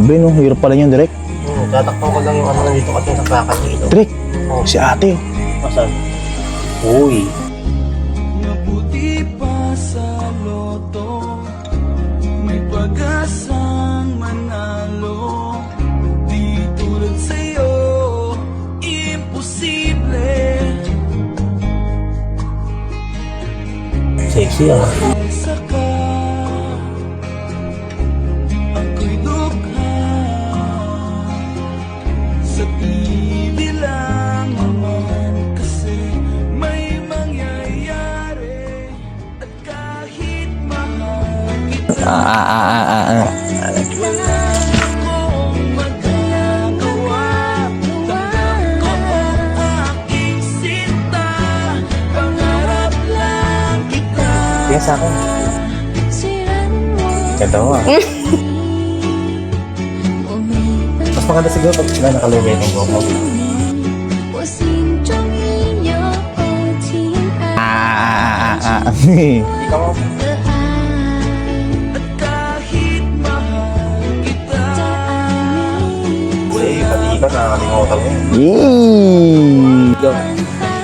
Grabe no, hirap pala niyan direct. Hmm, tatakpan ko lang yung ano nandito kasi sa plakan niya ito. Direct, Oh, si ate. Asan? Uy. Mabuti pa sa loto May pag-asang manalo Di tulad sa'yo Imposible Sexy ah. Ah, ah, ah, ah, ah, ah. Yes, ako. Ganda mo ah. Mas maganda siguro pag sila nakalagay ng buong mo. Ah, ah, ah, ah. Ikaw mo. 爱你。Kasi pati ikaw nakakalimutan mo yun. Yee! Ikaw.